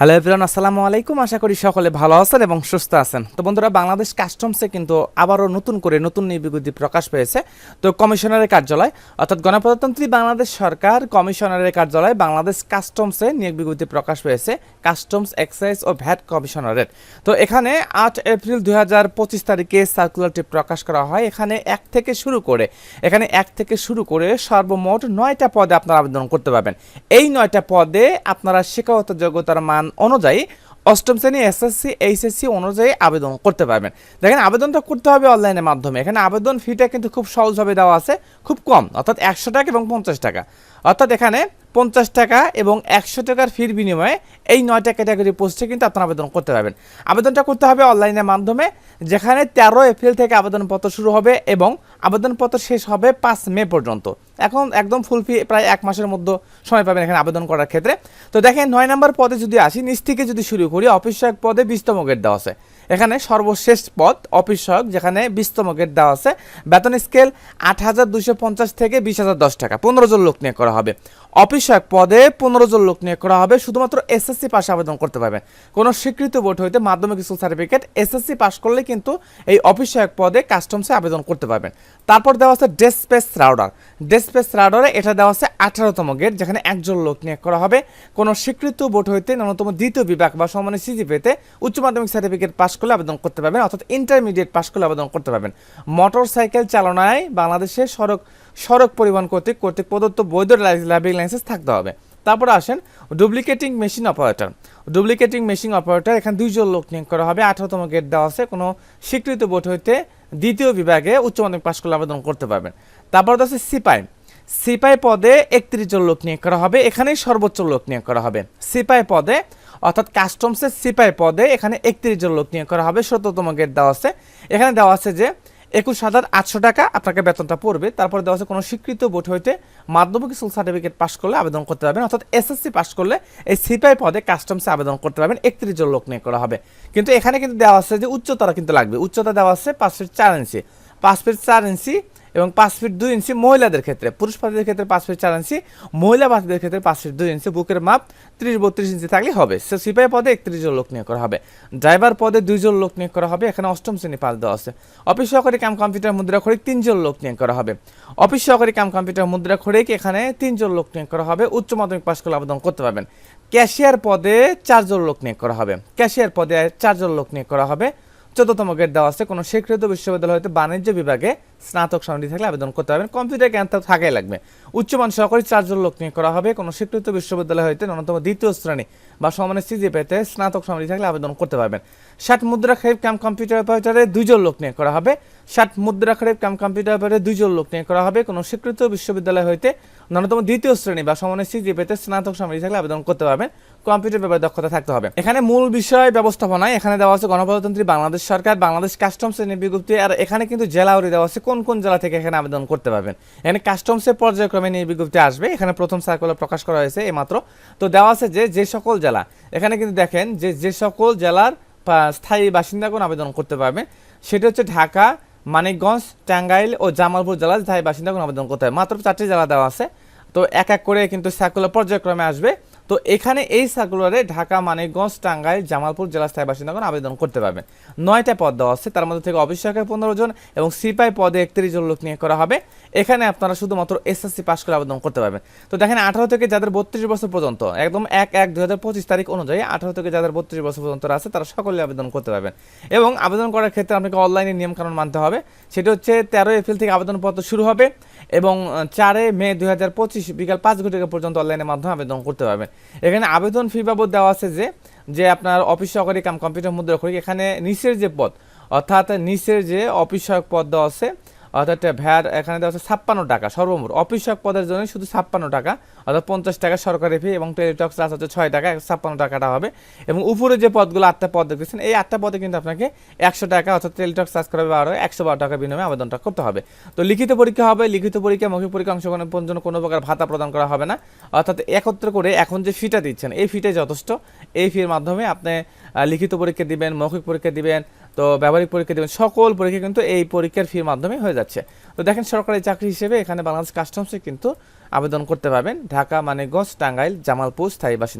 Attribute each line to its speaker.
Speaker 1: Hello everyone আসসালামু আলাইকুম। আশা করি সকলে ভালো আছেন এবং সুস্থ আছেন। তো বন্ধুরা, বাংলাদেশ কাস্টমসে কিন্তু আবারও নতুন করে নতুন বিজ্ঞপ্তি প্রকাশ পেয়েছে। তো কমিশনারের কার্যালয়, অর্থাৎ গণপ্রজাতন্ত্রী বাংলাদেশ সরকার কমিশনারের কার্যালয় বাংলাদেশ কাস্টমসে নিয়োগ বিজ্ঞপ্তি প্রকাশ পেয়েছে, কাস্টমস এক্সাইজ ও ভ্যাট কমিশনারের। তো এখানে আট এপ্রিল দুই হাজার পঁচিশ তারিখে সার্কুলারটি প্রকাশ করা হয়। এখানে এক থেকে শুরু করে, এখানে এক থেকে শুরু করে সর্বমোট নয়টা পদে আপনারা আবেদন করতে পারবেন। এই নয়টা পদে আপনারা শিক্ষাগত যোগ্যতার মান অনুযায়ী, অষ্টম শ্রেণি, এসএসসি, এইচএসসি অনুযায়ী আবেদন করতে পারবেন। দেখেন, আবেদনটা করতে হবে অনলাইনের মাধ্যমে। এখানে আবেদন ফিটা কিন্তু খুব সহজভাবে দেওয়া আছে, খুব কম, অর্থাৎ একশো টাকা এবং পঞ্চাশ টাকা। অর্থাৎ এখানে পঞ্চাশ টাকা এবং একশো টাকার ফির বিনিময়ে এই নয়টা ক্যাটাগরি পোস্টে কিন্তু আপনারা আবেদন করতে পারবেন। আবেদনটা করতে হবে অনলাইনের মাধ্যমে, যেখানে তেরো এপ্রিল থেকে আবেদনপত্র শুরু হবে এবং আবেদনপত্র শেষ হবে পাঁচ মে পর্যন্ত। এখন একদম ফুল ফি প্রায় এক মাসের মধ্যে সময় পাবেন এখানে আবেদন করার ক্ষেত্রে। তো দেখেন, নয় নম্বর পদে যদি আসি, নিচ থেকে যদি শুরু করি অফিস পদে বিশতম গেট দেওয়া আছে। এখানে সর্বশেষ পদ, অফিস সহায়ক, যেখানে বিশতম গেট দেওয়া আছে। বেতন স্কেল আট হাজার দুশো পঞ্চাশ থেকে বিশ হাজার দশ টাকা। পনেরো জন লোক নিয়ে করা হবে। অফিস সহায়ক পদে পনেরো জন লোক নিয়ে করা হবে। শুধুমাত্র এসএসসি পাশে আবেদন করতে পারবেন কোনো স্বীকৃত বোর্ড হইতে মাধ্যমিক স্কুল সার্টিফিকেট এসএসসি পাস করলে কিন্তু এই অফিস সহায়ক পদে কাস্টমসে আবেদন করতে পারবেন। তারপর দেওয়া আছে ডেসপেস রাউডার। ডেসপেস রাউডারে এটা দেওয়া আছে আঠারোতম গেট, যেখানে একজন লোক নিয়ে করা হবে। কোনো স্বীকৃত বোর্ড হইতে ন্যূনতম দ্বিতীয় বিভাগ বা সমানের সিজিপিতে উচ্চ মাধ্যমিক সার্টিফিকেট পাস করলে আবেদন করতে পারবেন, অর্থাৎ ইন্টারমিডিয়েট পাস করলে আবেদন করতে পারবেন। মোটর সাইকেল চালনায় বাংলাদেশে সড়ক সড়ক পরিবহন কর্তৃক কর্তৃক প্রদত্ত বৈধ লাইব্রেরি লাইসেন্স থাকতে হবে। তারপরে আসেন duplicating machine operator duplicating machine operator এখানে দুইজন লোক নিয়োগ করা হবে। আঠারোতম গেট দেওয়া আছে। কোনো স্বীকৃত বোর্ড হইতে দ্বিতীয় বিভাগে উচ্চ মাধ্যমিক পাস করলে আবেদন করতে পারবেন। তারপর আছে সিপাই। সিপাই পদে একত্রিশ জন লোক নিয়োগ করা হবে। এখানেই সর্বোচ্চ লোক নিয়োগ করা হবে। সিপাই পদে অর্থাৎ কাস্টমসের সিপাই পদে এখানে একত্রিশ জন লোক নিয়োগ করা হবে সত্তরতম গেট দেওয়া আছে। এখানে দেওয়া আছে যে একুশ হাজার আটশো টাকা আপনাকে বেতনটা পড়বে, তারপর দেওয়া আছে কোনো স্বীকৃত বোর্ড হইতে মাধ্যমিক স্কুল সার্টিফিকেট পাস করলে আবেদন করতে পারবেন, অর্থাৎ এসএসসি পাস করলে এই সিপাই পদে কাস্টমসে আবেদন করতে পারবেন, একত্রিশ জন লোক নিয়ে করা হবে। কিন্তু এখানে কিন্তু দেওয়া আছে যে উচ্চতারা কিন্তু লাগবে, উচ্চতা দেওয়া আছে পাঁচ ফিট চার ইঞ্চি পাঁচ ফিট চার ইঞ্চি এবং পাঁচ ফিট দুই ইঞ্চি মহিলাদের ক্ষেত্রে, পুরুষ প্রার্থীদের ক্ষেত্রে পাঁচ ফিট চার ইঞ্চি, মহিলা প্রার্থীদের ক্ষেত্রে পাঁচ ফিট দুই ইঞ্চি। বুকের মাপ ত্রিশ বত্রিশ ইঞ্চি থাকলে হবে। সে সিপাহী পদে একত্রিশ জন লোক নিয়োগ করা হবে। ড্রাইভার পদে দুইজন লোক নিয়োগ করা হবে। এখানে অষ্টম শ্রেণি পাস দেওয়া আছে। অফিস সহকারী কাম কম্পিউটার মুদ্রা খড়ি তিনজন লোক নিয়োগ করা হবে। অফিস সহকারী কাম কম্পিউটার মুদ্রা খড়িক এখানে তিনজন লোক নিয়োগ করা হবে। উচ্চ মাধ্যমিক পাস করলে আবেদন করতে পারবেন। ক্যাশিয়ার পদে চারজন লোক নিয়োগ করা হবে। ক্যাশিয়ার পদে চারজন লোক নিয়োগ করা হবে। চোদ্দতম গেট দেওয়া আছে। কোনো স্বীকৃত বিশ্ববিদ্যালয় হতে বাণিজ্য বিভাগে স্নাতক সনদি থাকলে আবেদন করতে পারবেন। কম্পিউটার জ্ঞান তো থাকাই লাগবে। উচ্চমান সহকারী চারজন লোক নিয়ে করা হবে। কোনো স্বীকৃত বিশ্ববিদ্যালয় হইতে ন্যূনতম দ্বিতীয় শ্রেণি বা সমানের সিজি পেতে স্নাতক সনদি থাকলে আবেদন করতে পারবেন। ষাট মুদ্রা খরিফ ক্যাম্প কম্পিউটার অপারেটরে দুইজন লোক নিয়ে করা হবে। ষাট মুদ্রা খরিফ ক্যাম্প কম্পিউটার অপারেটরে দুইজন লোক নিয়ে করা হবে। কোনো স্বীকৃত বিশ্ববিদ্যালয় হইতে ন্যূনতম দ্বিতীয় শ্রেণি বা সমানের সিজি পেতে স্নাতক সনদি থাকলে আবেদন করতে পারবেন। কম্পিউটার ব্যাপারে দক্ষতা থাকতে হবে। এখানে মূল বিষয় ব্যবস্থাপনায় এখানে দেওয়া আছে গণপ্রজাতন্ত্রী বাংলাদেশ সরকার, বাংলাদেশ কাস্টমস বিজ্ঞপ্তি আর এখানে কিন্তু জেলাউরি দেওয়া আছে কোন কোন জেলা থেকে এখানে আবেদন করতে পারবেন। এখানে কাস্টমসের পর্যায়ক্রমে নিয়ে বিজ্ঞপ্তি আসবে। এখানে প্রথম সার্কুলার প্রকাশ করা হয়েছে এইমাত্র। তো দেওয়া আছে যে যে সকল জেলা, এখানে কিন্তু দেখেন যে যে সকল জেলার স্থায়ী বাসিন্দাগণ আবেদন করতে পারবে। সেটা হচ্ছে ঢাকা, মানিকগঞ্জ, টাঙ্গাইল ও জামালপুর জেলার স্থায়ী বাসিন্দাগণ আবেদন করতে হবে মাত্র চারটি জেলা দেওয়া আছে। তো এক এক করে কিন্তু সার্কুলার পর্যায়ক্রমে আসবে। তো এখানে এই সার্কুলারে ঢাকা, মানিকগঞ্জ, টাঙ্গাইল, জামালপুর জেলা স্থায়ী বাসিন্দাগণ আবেদন করতে পারবেন। নয়টা পদ দেওয়া আছে, তার মধ্যে থেকে অফিস সহকারী পনেরো জন এবং সিপাই পদে একত্রিশ জন লোক নিয়ে করা হবে। এখানে আপনারা শুধুমাত্র এসএসসি পাস করে আবেদন করতে পারবেন। তো দেখেন, আঠারো থেকে যাদের বত্রিশ বছর পর্যন্ত, একদম এক এক, দুই হাজার পঁচিশ তারিখ অনুযায়ী আঠারো থেকে যাদের বত্রিশ বছর পর্যন্ত আছে, তারা সকলে আবেদন করতে পারবেন। এবং আবেদন করার ক্ষেত্রে আপনাকে অনলাইনে নিয়মকানুন মানতে হবে। সেটা হচ্ছে তেরো এপ্রিল থেকে আবেদনপত্র শুরু হবে এবং চারে মে দুই হাজার পঁচিশ বিকাল পাঁচ ঘটিকা পর্যন্ত অনলাইনের মাধ্যমে আবেদন করতে পারবেন। এখানে আবেদন ফি বাবদ দেওয়া আছে যে যে আপনার অফিস সহকারী কাম কম্পিউটার মুদ্রা এখানে নিচের যে পদ, অর্থাৎ নিচের যে অফিস সহায়ক পদ দেওয়া আছে অর্থাৎ ভ্যাট এখানে দেওয়া আছে ছাপ্পান্ন টাকা, সর্বমোট। অফিস সহায়ক পদের জন্য শুধু ছাপ্পান্ন টাকা, অর্থাৎ পঞ্চাশ টাকা সরকারি ফি এবং টেলিটক্স চার্জ হচ্ছে ছয় টাকা ছাপ্পান্ন টাকাটা হবে। এবং উপরে যে পদগুলো আটটা পদ দেখতেছেন, এই আটটা পদে কিন্তু আপনাকে একশো টাকা, অর্থাৎ টেলিটক্স চার্জ করা বারো, একশো বারো টাকা বিনিময়ে আবেদনটা করতে হবে। তো লিখিত পরীক্ষা হবে, লিখিত পরীক্ষা, মৌখিক পরীক্ষা অংশগ্রহণের জন্য কোনো প্রকার ভাতা প্রদান করা হবে না। অর্থাৎ একত্র করে এখন যে ফিটা দিচ্ছেন, এই ফিটাই যথেষ্ট। এই ফির মাধ্যমে আপনি লিখিত পরীক্ষা দিবেন, মৌখিক পরীক্ষা দিবেন তো ব্যবহারিক পরীক্ষা দেবেন। সকল পরীক্ষা কিন্তু এই পরীক্ষার ফির মাধ্যমে হয়ে যাচ্ছে। তো দেখেন সরকারি চাকরি হিসেবে এখানে বাংলাদেশ কাস্টমসে কিন্তু আবেদন করতে পারবেন। ঢাকা মানেগঞ্জ টাঙ্গাইল, জামালপুর, স্থায়ী বাসিন্দা।